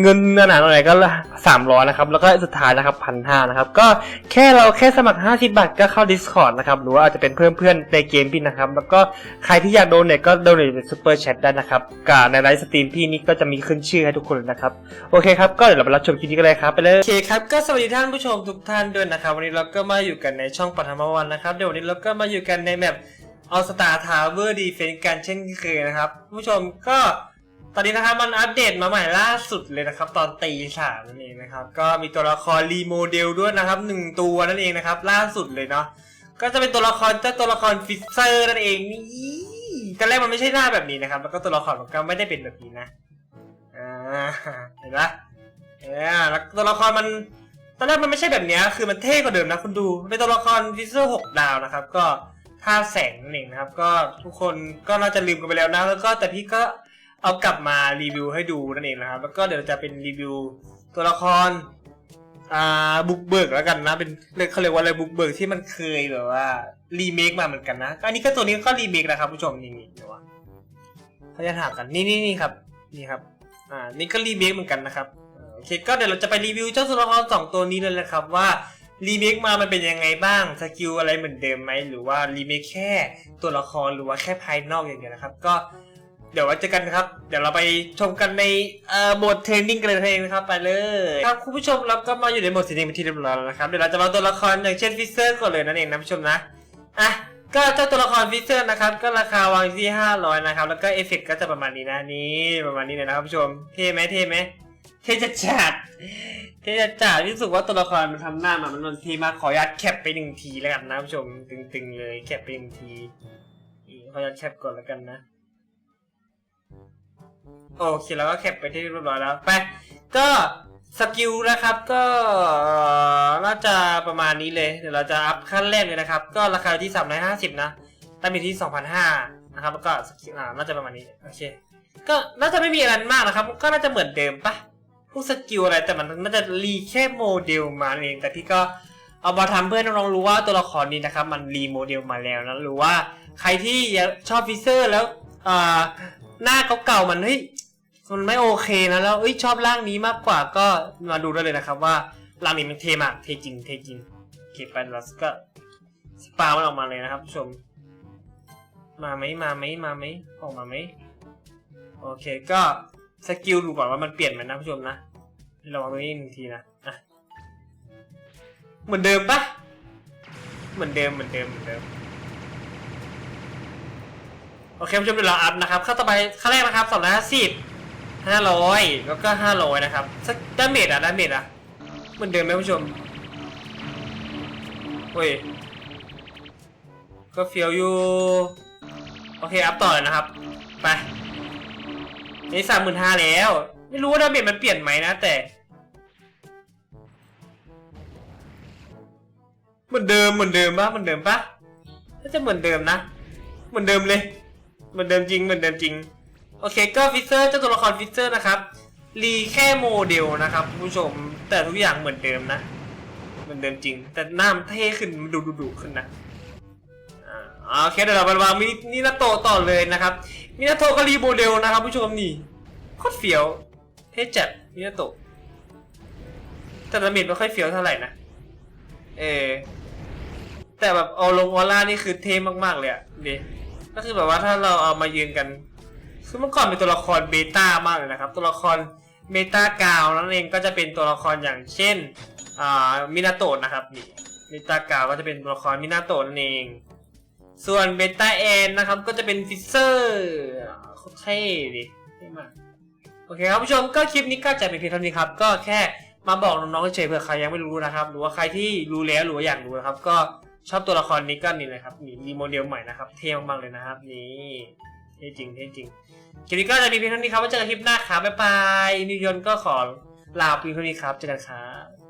เงินหนาๆหน่อยก็300นะครับ แล้วก็สุดท้ายนะครับพันห้านะครับ ก็แค่เราแค่สมัคร 50 บาทก็เข้า Discord นะครับ หรือว่าอาจจะเป็นเพื่อนเพื่อนๆในเกมพี่นะครับ แล้วก็ใครที่อยากโดนเนี่ยก็โดนในซูเปอร์แชทได้นะครับกับในไลฟ์สตรีมพี่นี่ก็จะมีขึ้นชื่อให้ทุกคนนะครับ โอเคครับ ก็เดี๋ยวเราไปรับชมคลิปนี้กันเลยครับไปเลย โอเคครับ ก็สวัสดีท่านผู้ชมทุกท่านด้วยนะครับ วันนี้เราก็มาอยู่กันในช่องปฐมวันนะครับ เดี๋ยววันนี้เราก็มาอยู่กันในแมปเอาสตาร์ทาวเวอร์ดีเฟนกันเช่นเคยนะครับ ผู้ชมก็ ตอนนี้นะครับมันอัปเดตมาใหม่ล่าสุดเลยนะครับ ตอนตีสามนั่นเองนะครับ ก็มีตัวละครรีโมเดลด้วยนะครับหนึ่งตัวนั่นเองนะครับ ล่าสุดเลยเนาะก็จะเป็นตัวละครเจ้าตัวละครฟิสเซอร์นั่นเองนี่ตอนแรกมันไม่ใช่หน้าแบบนี้นะครับ แล้วก็ตัวละครมันก็ไม่ได้เป็นแบบนี้นะอ่าเห็นปะเออแล้วตัวละครมันตอนแรกมันไม่ใช่แบบนี้คือมันเท่กว่าเดิมนะคุณดูเป็นตัวละครฟิสเซอร์หกดาวนะครับ ก็ท่าแสงนั่นเองนะครับ ก็ทุกคนก็น่าจะลืมกันไปแล้วนะ แล้วก็แต่พี่ก็ เอากลับมารีวิวให้ดูนั่นเองนะครับ แล้วก็เดี๋ยวจะเป็นรีวิวตัวละครอ่าบุกเบิกแล้วกันนะ เป็นเขาเรียกว่าอะไรบุกเบิกที่มันเคยแบบว่ารีเมคมาเหมือนกันนะอันนี้ก็ตัวนี้ก็รีเมคนะครับผู้ชมนี่นี่เดี๋ยวว่าเขาจะถามกันนี่นี่นี่ครับนี่ครับอ่านี่ก็รีเมคเหมือนกันนะครับโอเคก็เดี๋ยวเราจะไปรีวิวเจ้าตัวละครสองตัวนี้เลยนะครับว่ารีเมคมามันเป็นยังไงบ้าง สกิลอะไรเหมือนเดิมไหม หรือว่ารีเมคแค่ตัวละครหรือว่าแค่ภายนอกอย่างเดียวนะครับ ก็ เดี๋ยวไว้เจอกันครับ เดี๋ยวเราไปชมกันในเอ่อโหมดเทรนนิ่งกันเลยเองนะครับไปเลยครับคุณผู้ชมเราก็มาอยู่ในโหมดเทรนนิ่งเป็นที่เรียบร้อยแล้วนะครับเดี๋ยวเราจะมาตัวละครอย่างเช่นฟิเซอร์ก่อนเลยนั่นเองนะผู้ชมนะอะก็เจ้าตัวละครฟิเซอร์นะครับก็ราคาวางที่ 500 นะครับ แล้วก็เอฟเฟกต์ก็จะประมาณนี้นะนี่ประมาณนี้เลยนะครับผู้ชมเท่ไหมเท่ไหมเท่จัดจัดเท่จัดจัดรู้สึกว่าตัวละครมันทำหน้ามามันมันทีมากขออนุญาตแคปไปหนึ่งทีแล้วกันนะผู้ชมตึงๆเลยแคปไปหนึ่งทีขออนุญาตแคปก่อนแล้วกันนะ โอเคแล้วก็แคปไปที่เรียบร้อยแล้วไปก็สกิลนะครับก็น่าจะประมาณนี้เลยเดี๋ยวเราจะอัพขั้นแรกเลยนะครับ ก็ราคาที่ 350 นะตั้งอยู่ที่ 2,500นะครับแล้วก็สกิลอ่าน่าจะประมาณนี้โอเคก็น่าจะไม่มีอะไรมากนะครับ ก็น่าจะเหมือนเดิมปะพวกสกิลอะไรแต่มันน่าจะรีแค่โมเดลมาเองแต่พี่ก็เอามาทำเพื่อน้องๆรู้ว่าตัวละครนี้นะครับ มันรีโมเดลมาแล้วนะหรือว่าใครที่ชอบฟิเซอร์แล้วอ่า หน้าเก่าๆมันเฮ้ยมันไม่โอเคนะแล้วเอ้ยชอบร่างนี้มากกว่าก็มาดูได้เลยนะครับว่าร่างนี้มันเทมากเทจริงเทจริงเคไปแล้วก็สปามันออกมาเลยนะครับผู้ชม มาไหมมาไหมมาไหมออกมาไหมโอเคก็สกิลดูก่อนว่ามันเปลี่ยนไหมนะผู้ชมนะระวังตรงนี้หนึ่งทีนะอะเหมือนเดิมปะเหมือนเดิมเหมือนเดิมเหมือนเดิม โอเคผู้ชมเดี๋ยวเราอัพนะครับขั้นต่อไปขั้นแรกนะครับสองร้อยห้าสิบห้าร้อยแล้วก็ห้าร้อยนะครับสักดาเมจอะดาเมจอะเหมือนเดิมไหมผู้ชมเฮ้ยก็เฟียวอยู่โอเคอัพต่อเลยนะครับ ไปนี่สามหมื่นห้าแล้ว ไม่รู้ว่าดาเมจมันเปลี่ยนไหมนะแต่เหมือนเดิมเหมือนเดิมปะเหมือนเดิมปะน่าจะเหมือนเดิมนะ เหมือนเดิมเลย เหมือนเดิมจริงเหมือนเดิมจริง โอเคก็ฟิเซอร์เจ้าตัวละครฟิเซอร์นะครับ รีแค่โมเดลนะครับคุณผู้ชม แต่ทุกอย่างเหมือนเดิมนะ เหมือนเดิมจริง แต่หน้ามันเท่ขึ้นมันดูดุดุขึ้นนะอ่าโอเคเดี๋ยวเราไปวางมินินาโตะต่อเลยนะครับมินาโตะก็รีโมเดลนะครับผู้ชมนี่โคตรเฟี้ยวเท่จัดมินาโตะแต่ดาเมจไม่ค่อยเฟี้ยวเท่าไหร่นะเออแต่แบบเอาลงออร่านี่คือเท่มากๆเลยอะดี ก็คือแบบว่าถ้าเราเอามายืนกันคือเมื่อก่อนเป็นตัวละครเบต้ามากเลยนะครับ ตัวละครเบต้ากาวนั่นเองก็จะเป็นตัวละครอย่างเช่นอ่ามินาโตะนะครับนี่เบต้ากาวก็จะเป็นตัวละครมินาโตะนั่นเอง ส่วนเบต้าแอนนะครับก็จะเป็นฟิเซอร์โคตรเท่ดิเท่มากโอเคครับผู้ชมก็คลิปนี้ก็จะเป็นเพียงเท่านี้ครับ ก็แค่มาบอกน้องๆเฉยๆเผื่อใครยังไม่รู้นะครับ หรือว่าใครที่รู้แล้วหรือว่าอยากรู้นะครับก็ ชอบตัวละครนี้ก็นี่เลยครับนี่รีโมเดลใหม่นะครับ เท่มากๆเลยนะครับนี่เท่จริงเท่จริงคลิปนี้ก็จะมีเพียงเท่านี้ครับไว้เจอกันคลิปหน้าครับบ๊ายบายนิวยนก็ขอลาเพียงเท่านี้ครับเจอกันครับ